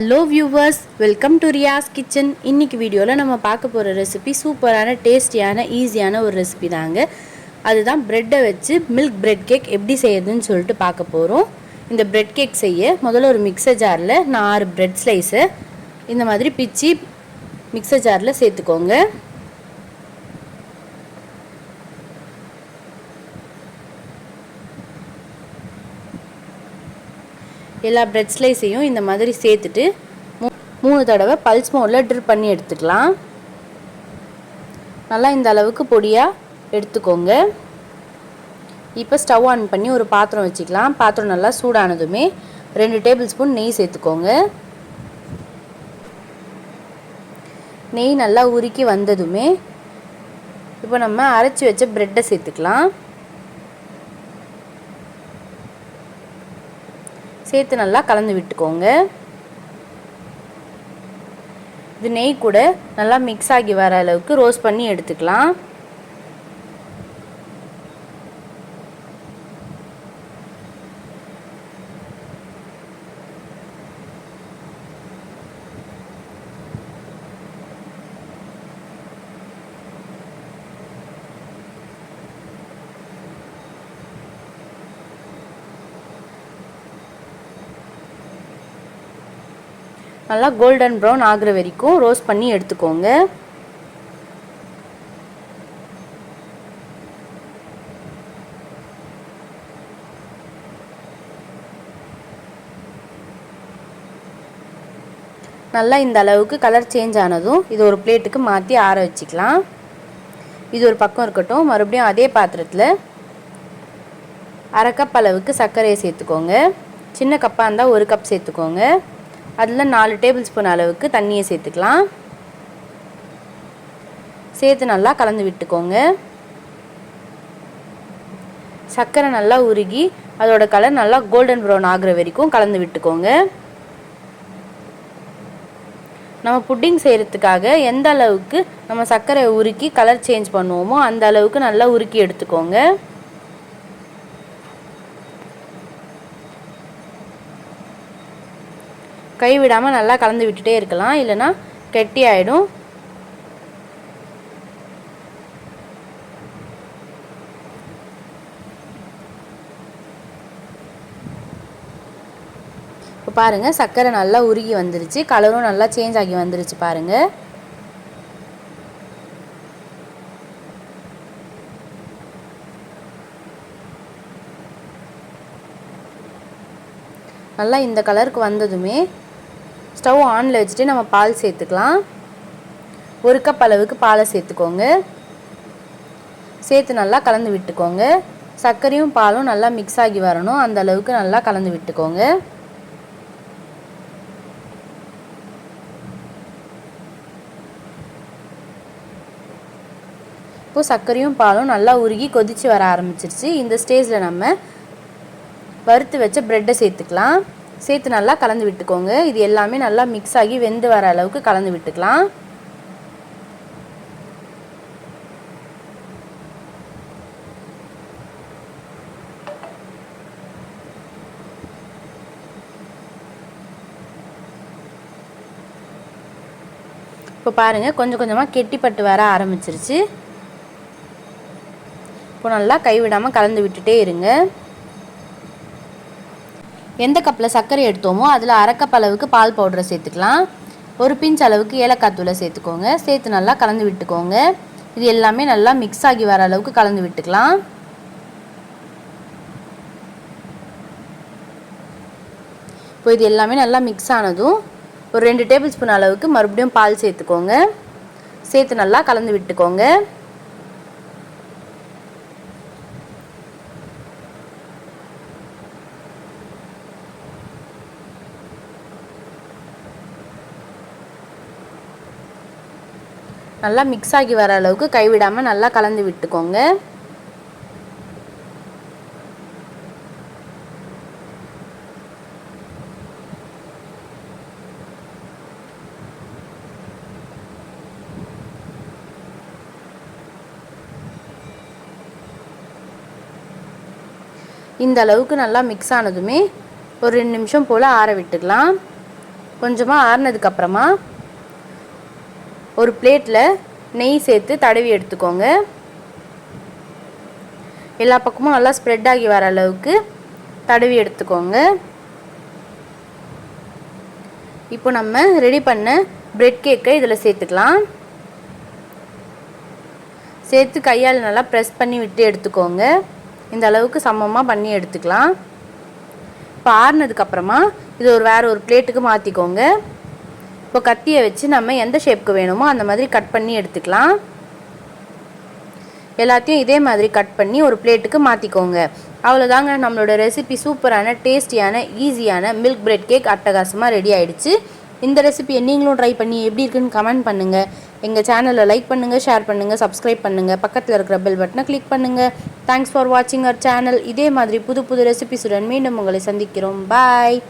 Hello viewers welcome to Riyas kitchen இன்னைக்கு வீடியோவில் நம்ம பார்க்க போகிற ரெசிபி சூப்பரான டேஸ்டியான ஈஸியான ஒரு ரெசிபி தாங்க. அதுதான் ப்ரெட்டை வச்சு மில்க் பிரெட் கேக் எப்படி செய்யறதுன்னு சொல்லிட்டு பார்க்க போகிறோம் இந்த பிரெட் கேக் செய்ய முதல்ல ஒரு மிக்சர் ஜாரில் நான் ஆறு பிரெட் ஸ்லைஸை இந்த மாதிரி பிச்சு மிக்சர் ஜாரில் சேர்த்துக்கோங்க. எல்லா பிரெட் ஸ்லைஸையும் இந்த மாதிரி சேர்த்துட்டு மூணு தடவை பல்ஸ் மோடில் ட்ரிப் பண்ணி எடுத்துக்கலாம். நல்லா இந்த அளவுக்கு பொடியாக எடுத்துக்கோங்க. இப்போ ஸ்டவ் ஆன் பண்ணி ஒரு பாத்திரம் வச்சுக்கலாம். பாத்திரம் நல்லா சூடானதுமே ரெண்டு டேபிள் ஸ்பூன் நெய் சேர்த்துக்கோங்க. நெய் நல்லா உருக்கி வந்ததுமே இப்போ நம்ம அரைச்சி வச்ச ப்ரெட்டை சேர்த்துக்கலாம். சேர்த்து நல்லா கலந்து விட்டுக்கோங்க. இது நெய் கூட நல்லா மிக்ஸ் ஆகி வர அளவுக்கு ரோஸ்ட் பண்ணி எடுத்துக்கலாம். நல்லா கோல்டன் ப்ரௌன் ஆகிற வரைக்கும் ரோஸ்ட் பண்ணி எடுத்துக்கோங்க. நல்லா இந்த அளவுக்கு கலர் சேஞ்ச் ஆனதும் இது ஒரு பிளேட்டுக்கு மாற்றி ஆற வச்சுக்கலாம். இது ஒரு பக்கம் இருக்கட்டும். மறுபடியும் அதே பாத்திரத்தில் அரை கப் அளவுக்கு சர்க்கரையை சேர்த்துக்கோங்க. சின்ன கப்பாக இருந்தால் ஒரு கப் சேர்த்துக்கோங்க. அதில் நாலு டேபிள் ஸ்பூன் அளவுக்கு தண்ணியை சேர்த்துக்கலாம். சேர்த்து நல்லா கலந்து விட்டுக்கோங்க. சர்க்கரை நல்லா உருகி அதோட கலர் நல்லா கோல்டன் ப்ரௌன் ஆகிற வரைக்கும் கலந்து விட்டுக்கோங்க. நம்ம புட்டிங் செய்கிறதுக்காக எந்த அளவுக்கு நம்ம சர்க்கரை உருக்கி கலர் சேஞ்ச் பண்ணுவோமோ அந்த அளவுக்கு நல்லா உருக்கி எடுத்துக்கோங்க. கைவிடாமல் நல்லா கலந்து விட்டுட்டே இருக்கலாம். இல்லைனா கெட்டி ஆகிடும் இப்போ பாருங்கள் சர்க்கரை நல்லா உருகி வந்துருச்சு. கலரும் நல்லா சேஞ்ச் ஆகி வந்துருச்சு பாருங்கள் நல்லா இந்த கலருக்கு வந்ததுமே ஸ்டவ் ஆனில் வச்சுட்டு நம்ம பால் சேர்த்துக்கலாம். ஒரு கப் அளவுக்கு பாலை சேர்த்துக்கோங்க. சேர்த்து நல்லா கலந்து விட்டுக்கோங்க. சர்க்கரையும் பாலும் நல்லா மிக்ஸ் ஆகி வரணும். அந்த அளவுக்கு நல்லா கலந்து விட்டுக்கோங்க. இப்போ சர்க்கரையும் பாலும் நல்லா உருகி கொதித்து வர ஆரம்பிச்சிருச்சு. இந்த ஸ்டேஜில் நம்ம வறுத்து வச்ச ப்ரெட்டை சேர்த்துக்கலாம். சேர்த்து நல்லா கலந்து விட்டுக்கோங்க. இது எல்லாமே நல்லா மிக்ஸ் ஆகி வெந்து வர அளவுக்கு கலந்து விட்டுக்கலாம். இப்போ பாருங்கள் கொஞ்சம் கொஞ்சமாக கெட்டிப்பட்டு வர ஆரம்பிச்சிருச்சு. இப்போ நல்லா கைவிடாமல் கலந்து விட்டுட்டே இருங்க. எந்த கப்பில் சர்க்கரை எடுத்தோமோ அதில் அரைக்கப் அளவுக்கு பால் பவுடரை சேர்த்துக்கலாம். ஒரு பிஞ்ச் அளவுக்கு ஏலக்காய் தூளை சேர்த்துக்கோங்க. சேர்த்து நல்லா கலந்து விட்டுக்கோங்க. இது எல்லாமே நல்லா மிக்ஸ் ஆகி வர அளவுக்கு கலந்து விட்டுக்கலாம். இப்போ இது எல்லாமே நல்லா மிக்ஸ் ஆனதும் ஒரு ரெண்டு டேபிள் ஸ்பூன் அளவுக்கு மறுபடியும் பால் சேர்த்துக்கோங்க. சேர்த்து நல்லா கலந்து விட்டுக்கோங்க. நல்லா மிக்ஸ் ஆகி வர அளவுக்கு கைவிடாமல் நல்லா கலந்து விட்டுக்கோங்க. இந்த அளவுக்கு நல்லா மிக்ஸ் ஆனதுமே ஒரு ரெண்டு நிமிஷம் போல் ஆற விட்டுக்கலாம். கொஞ்சமாக ஆறுனதுக்கப்புறமா ஒரு பிளேட்டில் நெய் சேர்த்து தடவி எடுத்துக்கோங்க. எல்லா பக்கமும் நல்லா ஸ்ப்ரெட் ஆகி வர அளவுக்கு தடவி எடுத்துக்கோங்க. இப்போ நம்ம ரெடி பண்ண பிரெட் கேக்கை இதில் சேர்த்துக்கலாம். சேர்த்து கையால் நல்லா ப்ரெஸ் பண்ணி விட்டு எடுத்துக்கோங்க. இந்த அளவுக்கு சமமாக பண்ணி எடுத்துக்கலாம். இப்போ ஆறுனதுக்கப்புறமா இது ஒரு வேறு ஒரு பிளேட்டுக்கு மாற்றிக்கோங்க இப்போ கத்தியை வச்சு நம்ம எந்த ஷேப்புக்கு வேணுமோ அந்த மாதிரி கட் பண்ணி எடுத்துக்கலாம். எல்லாத்தையும் இதே மாதிரி கட் பண்ணி ஒரு பிளேட்டுக்கு மாற்றிக்கோங்க அவ்வளோதாங்க நம்மளோட ரெசிபி சூப்பரான டேஸ்டியான ஈஸியான மில்க் பிரெட் கேக் அட்டகாசமாக ரெடி ஆயிடுச்சு. இந்த ரெசிபியை நீங்களும் ட்ரை பண்ணி எப்படி இருக்குன்னு கமெண்ட் பண்ணுங்கள் எங்கள் சேனலை லைக் பண்ணுங்கள் ஷேர் பண்ணுங்கள் சப்ஸ்கிரைப் பண்ணுங்கள் பக்கத்தில் இருக்கிற பெல் பட்டனை கிளிக் பண்ணுங்கள் தேங்க்ஸ் ஃபார் வாட்சிங் அவர் சேனல் இதே மாதிரி புது புது ரெசிபிஸுடன் மீண்டும் உங்களை சந்திக்கிறோம். பாய்